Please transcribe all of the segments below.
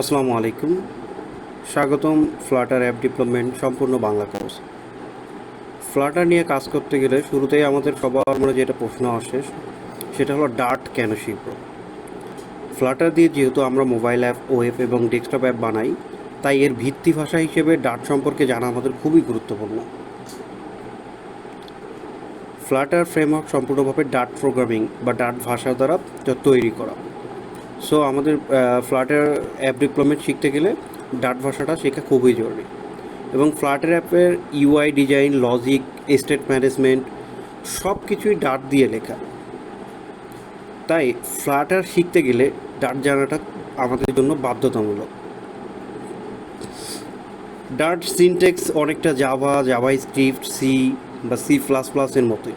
আসসালামু আলাইকুম। স্বাগতম ফ্লাটার অ্যাপ ডেভেলপমেন্ট সম্পূর্ণ বাংলা কোর্স ফ্লাটার নিয়ে কাজ করতে গেলে শুরুতেই আমাদের সবার মনে যেটা প্রশ্ন আসে, সেটা হলো ডার্ট কেন শিখব? ফ্লাটার দিয়ে যেহেতু আমরা মোবাইল অ্যাপ ওয়েব এবং ডেস্কটপ অ্যাপ বানাই, তাই এর ভিত্তি ভাষা হিসেবে ডার্ট সম্পর্কে জানা আমাদের খুবই গুরুত্বপূর্ণ। ফ্লাটার ফ্রেমওয়ার্ক সম্পূর্ণভাবে ডার্ট প্রোগ্রামিং বা ডার্ট ভাষা দ্বারা তৈরি করা। সো আমাদের ফ্লাটার অ্যাপ ডেভেলপমেন্ট শিখতে গেলে ডাট ভাষাটা শেখা খুবই জরুরি। এবং ফ্লাটার অ্যাপের UI design logic state management সব কিছুই ডাট দিয়ে লেখা। তাই ফ্লাটার শিখতে গেলে ডাট জানাটা আমাদের জন্য বাধ্যতামূলক। ডার্ট সিনটেক্স অনেকটা জাভা জাভা স্ক্রিপ্ট সি বা সি প্লাস প্লাসের মতোই।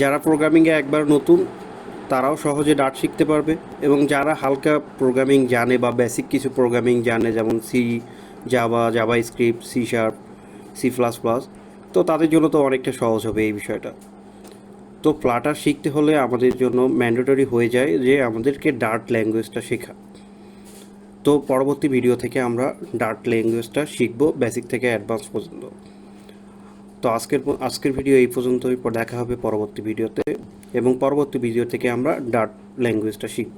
যারা প্রোগ্রামিংয়ে একবার নতুন তারাও সহজে ডাট শিখতে পারবে এবং যারা হালকা প্রোগ্রামিং জানে বা বেসিক কিছু প্রোগ্রামিং জানে, যেমন C Java JavaScript C sharp C plus plus তো তাদের জন্য তো অনেকটা সহজ হবে এই বিষয়টা। তো ফ্লাটার শিখতে হলে আমাদের জন্য ম্যান্ডেটরি হয়ে যায় যে আমাদেরকে ডার্ট ল্যাঙ্গুয়েজটা শেখা। তো পরবর্তী ভিডিও থেকে আমরা ডার্ট ল্যাঙ্গুয়েজটা শিখব বেসিক থেকে অ্যাডভান্স পর্যন্ত। তো আজকের আজকের ভিডিও এই পর্যন্তই। পর দেখা হবে পরবর্তী ভিডিওতে এবং পরবর্তী ভিডিও থেকে আমরা ডার্ট ল্যাঙ্গুয়েজটা শিখব।